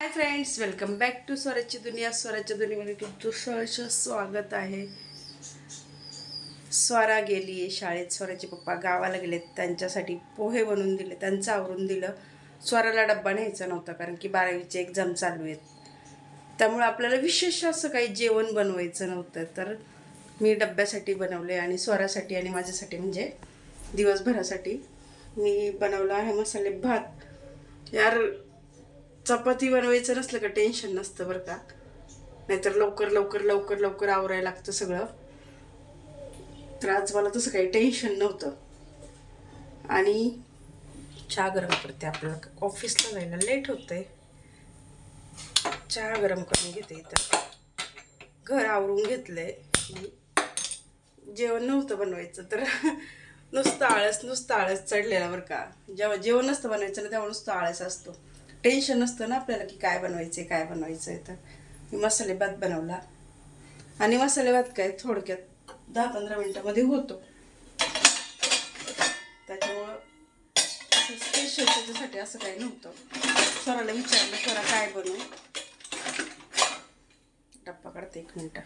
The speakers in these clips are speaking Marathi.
Hi friends welcome back to स्वराजची दुनिया स्वराजच्या दुनियामध्ये तुमचं सहर्ष स्वागत आहे. स्वरा गेली आहे शाळेत. स्वराचे पप्पा गावाला गेलेत. त्यांच्यासाठी पोहे बनवून दिले. त्यांचं आवरून दिलं. स्वराला डब्बा न्यायचा नव्हता कारण की बारावीचे एक्झाम चालू आहेत. त्यामुळे आपल्याला विशेष असं काही जेवण बनवायचं नव्हतं. तर मी डब्यासाठी बनवले आणि स्वरासाठी आणि माझ्यासाठी म्हणजे दिवसभरासाठी मी बनवला आहे मसाले भात. यार चपाती बनवायचं नसलं का टेन्शन नसतं बरं का? नाहीतर लवकर लवकर लवकर लवकर आवरायला लागतं सगळं. तर आज मला तसं काही टेन्शन नव्हतं. आणि चहा गरम करते आपल्याला. ऑफिसला जायला लेट होतंय. चहा गरम करून घेते इथं. घर आवरून घेतलंय. जेवण नव्हतं बनवायचं तर नुसतं आळस नुसतं आळस चढलेला बरं का. जेव्हा जेवण नसतं बनवायचं ना तेव्हा नुसतं आळस असतो. टेन्शन असतं ना आपल्याला की काय बनवायचं काय बनवायचं आहे तर. मी मसाले भात बनवला. आणि मसाले भात काय थोडक्यात दहा पंधरा मिनटामध्ये होतो. त्याच्यामुळं स्पेशल त्याच्यासाठी असं काही नव्हतं. स्वराला विचारलं स्वरा काय बनवू? टप्पा काढते एक मिनटं.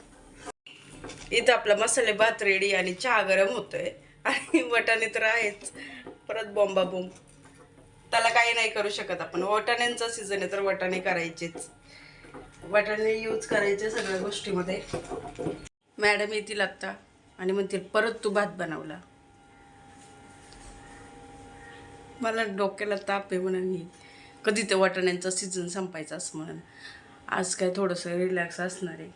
इथं आपला मसाले भात रेडी आणि चहा गरम होतोय. आणि वटाणे तर आहेच परत बॉम्बा बोंब त्याला काही नाही करू शकत आपण. वटाण्यांचा सीझन आहे तर वटाणे करायचेच. वटाणे यूज करायचे सगळ्या गोष्टीमध्ये. मॅडम येतील आत्ता आणि म्हणतील परत तू भात बनवला. मला डोक्याला ताप आहे म्हणून मी कधी ते वाटाण्यांचा सीझन संपायचा असं म्हणून. आज काय थोडंसं रिलॅक्स असणार आहे.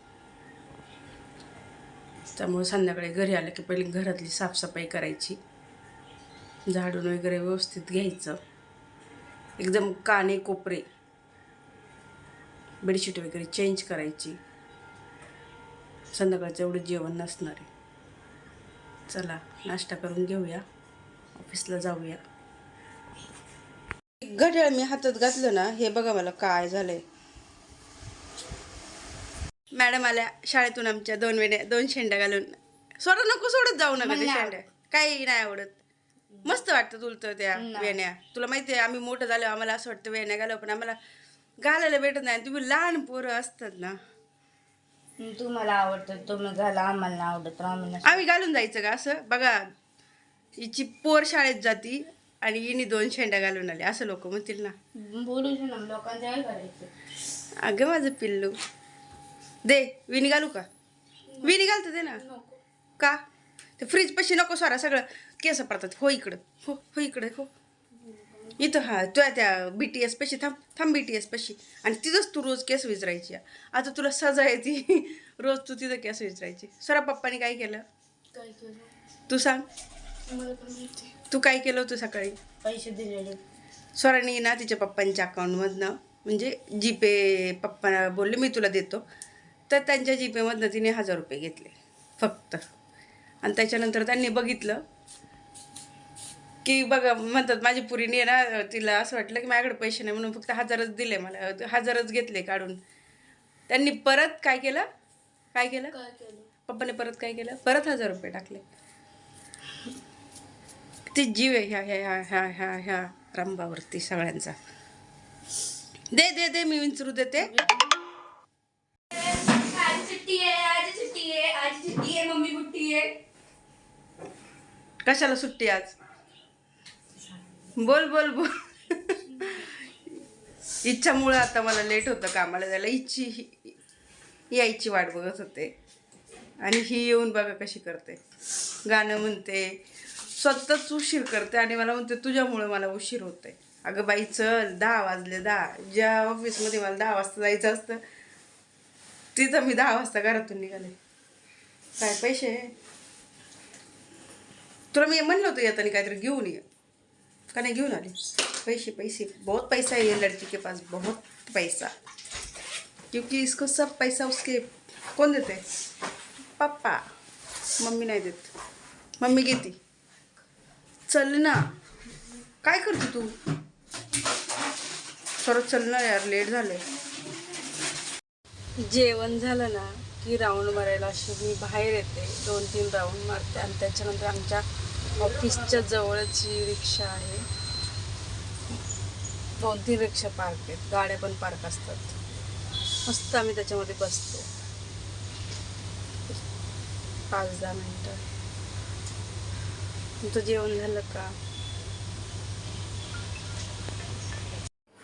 त्यामुळे संध्याकाळी घरी आलं की पहिले घरातली साफसफाई करायची. झाडून वगैरे व्यवस्थित घ्यायचं. एकदम काने कोपरे बेडशीट वगैरे चेंज करायची. संध्याकाळचं एवढं जेवण नसणार आहे. चला नाश्ता करून घेऊया. ऑफिसला जाऊया. घड्याळ मी हातात घातलं ना हे बघा मला काय झालंय. मॅडम आल्या शाळेतून आमच्या दोन वेण्या दोन शेंड्या घालून. स्वरा नको सोडत जाऊ नका ते शेंड्या काही नाही आवडत. मस्त वाटतं तुला तर त्या वेण्या. तुला माहिती आहे आम्ही मोठं झालो आम्हाला असं वाटतं वेण्या घालव पण आम्हाला घालायला भेटत नाही. तुम्ही लहान पोरं असतात ना. तुम्हाला आवडतं तुम्ही घाला आम्हाला आवडत आम्ही घालून जायचं का असं? बघा हिची पोर शाळेत जाती आणि हिने दोन शेंड्या घालून आले असं लोक म्हणतील ना. बोलू दे ना लोकांचं काय करायचं अगं माझं पिल्लू. दे विनी घालू का? विनी घालतं दे ना. का? ते फ्रीज पशी नको सारा सगळं. केस पडतात. हो इकडं. हो हो इकडं हो. इथं हा तुझ्या त्या बी टी एस पशी थांब थांब बी टी एस पशी. आणि तिथंच तू रोज केस विचारायची आता तुला सजा येते रोज तू तिथं केस विचारायची सरा पप्पानी काय केलं? काय केलं? तू सांग. तू काय केलं होतं सकाळी? पैसे दिलेले. स्वरानी ना तिच्या पप्पांच्या अकाउंटमधनं म्हणजे जीपे पप्पा बोलले मी तुला देतो. तर त्यांच्या जीपेमधनं तिने हजार रुपये घेतले फक्त. आणि त्याच्यानंतर त्यांनी बघितलं की बघा म्हणतात माझी पुरीने ना तिला असं वाटलं की माझ्याकडे पैसे नाही म्हणून फक्त हजारच दिले मला हजारच घेतले काढून. त्यांनी परत काय केलं? काय केलं? पप्पाने परत काय केलं? परत हजार रुपये टाकले. ते जीव आहे ह्या ह्या ह्या ह्या ह्या ह्या रंबावरती सगळ्यांचा. दे दे दे मी विंचरू देते. आज सुट्टी आहे आज सुट्टी आहे आज सुट्टी आहे मम्मी बुट्टी आहे कशाला सुट्टी आज बोल बोल बोल. इच्छामुळं आता मला लेट होतं कामाला जायला. इच्छी यायची वाट बघत होते. आणि ही येऊन बघा कशी करते. गाणं म्हणते स्वतःच उशीर करते आणि मला म्हणते तुझ्यामुळं मला उशीर होते अगं बाई चल दहा वाजले दहा. ज्या ऑफिसमध्ये मला दहा वाजता जायचं असतं तिथं मी दहा वाजता घरातून निघाले. काय पैसे? तुला मी म्हणलं होतं येताना काहीतरी घेऊन ये. का नाही घेऊन आली. पैसे पैसे. बहुत पैसा है ये लड़की के पास बहुत पैसा. क्योंकि इसको सब पैसा उसके कौन देते पप्पा मम्मी नाही देत. मम्मी घेते चल ना. काय करते तू? खरंच चल ना यार लेट झाले. जेवण झालं ना की राऊंड मारायला अशी मी बाहेर येते. दोन तीन राऊंड मारते आणि त्याच्यानंतर आमच्या ऑफिसच्या जवळच जी रिक्षा आहे. दोन तीन रिक्षा पार्क आहेत. गाड्या पण पार्क असतात. मस्त आम्ही त्याच्यामध्ये बसतो. पाच दहा मिनटं. तुमचं जेवण झालं का?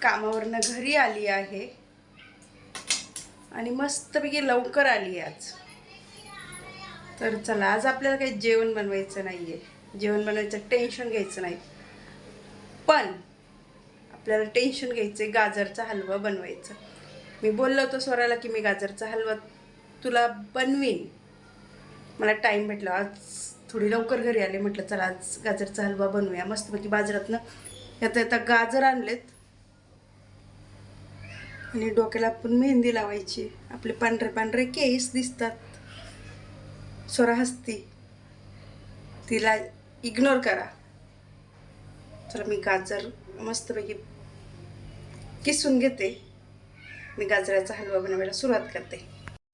कामावरनं घरी आली आहे. आणि मस्तपैकी लवकर आली आज. तर चला आज आपल्याला काही जेवण बनवायचं नाही आहे जेवण बनवायचं टेन्शन घ्यायचं नाही. पण आपल्याला टेन्शन घ्यायचं आहे गाजरचा हलवा बनवायचा. मी बोललो होतो स्वराला की मी गाजरचा हलवा तुला बनवीन. मला टाईम भेटला. आज थोडी लवकर घरी आले. म्हटलं चला आज गाजरचा हलवा बनवूया. मस्तपैकी बाजारातनं येता आता गाजर आणलेत. आणि डोक्याला आपण मेहंदी लावायची. आपले पांढरे पांढरे केस दिसतात. स्वरा हसती. तिला इग्नोर करा. तर मी गाजर मस्तपैकी किसून घेते. मी गाजराचा हलवा बनवायला सुरुवात करते.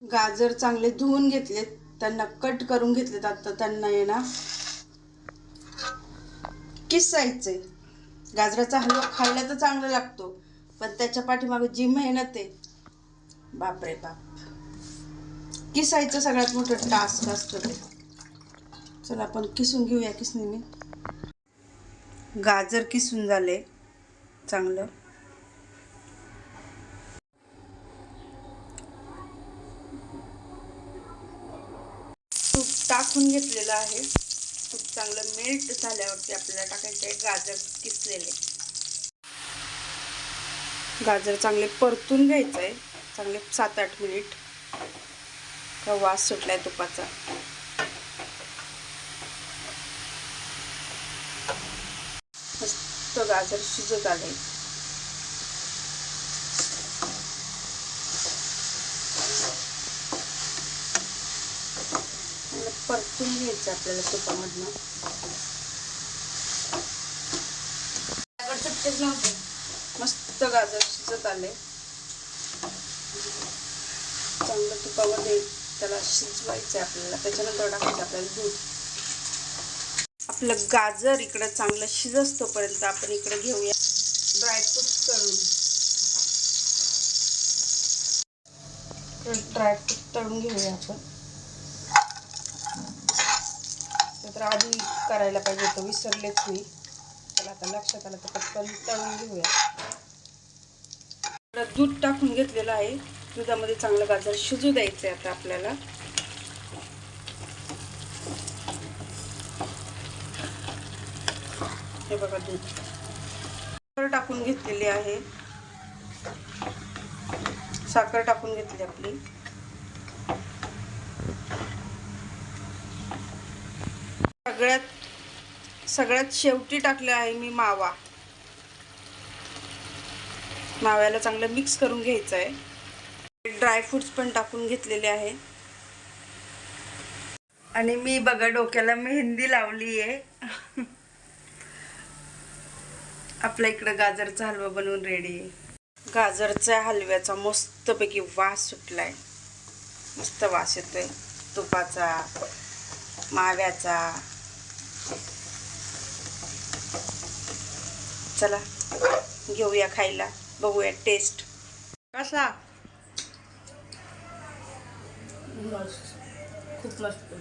गाजर चांगले धुवून घेतलेत त्यांना कट करून घेतलेत आता त्यांना ये ना किसायचे गाजराचा हलवा खायला तर चांगला लागतो पण त्याच्या पाठीमागे जी मेहनत आहे बापरे बाप. किसायचं सगळ्यात मोठं टास्क असतं ते. चला आपण किसून घेऊया किसणीने गाजर किसून झाले चांगलं. तूप टाकून घेतलेलं आहे. तूप चांगलं मेल्ट झाल्यावरती आपल्याला टाकायचं आहे गाजर किसलेले. गाजर चांगले परतून घ्यायचं आहे. चांगले सात आठ मिनिट का वास सुटलाय तुपाचा? मस्त गाजर शिजत आले परतून घ्यायचं आपल्याला तुपामधनं सुट्टेच नव्हते मस्त गाजर शिजत आले चांगलं तुपामध्ये त्याला शिजवायचं आहे आपल्याला त्याच्यानंतर टाकायचं आपल्याला दूध आपलं गाजर इकडं चांगलं शिजसतोपर्यंत आपण इकडे घेऊया. ड्रायफ्रूट तळून. ड्रायफ्रूट तळून घेऊया आपण. तर आधी करायला पाहिजे होतं विसरलेच मी. त्याला आता लक्षात आलं तर पटकन तळून घेऊया. दूध टाकून घेतलेलं आहे. दुधामध्ये चांगलं गाजर शिजू द्यायचं आहे आता आपल्याला. हे बघा दूध. साखर टाकून घेतलेली आहे. साखर टाकून घेतली आपली. सगळ्यात सगळ्यात शेवटी टाकले आहे मी मावा. माव्याला चांगलं मिक्स करून घ्यायचं आहे ड्रायफ्रुट्स पण टाकून घेतलेले आहे. आणि मी बघा डोक्याला मेहंदी लावली आहे आपल्या इकडं गाजरचा हलवा बनवून रेडी गाजरच्या हलव्याचा मस्तपैकी वास सुटलाय. मस्त वास येतोय. तुपाचा माव्याचा. चला घेऊया खायला. बघूया टेस्ट कसा? खूप मस्त.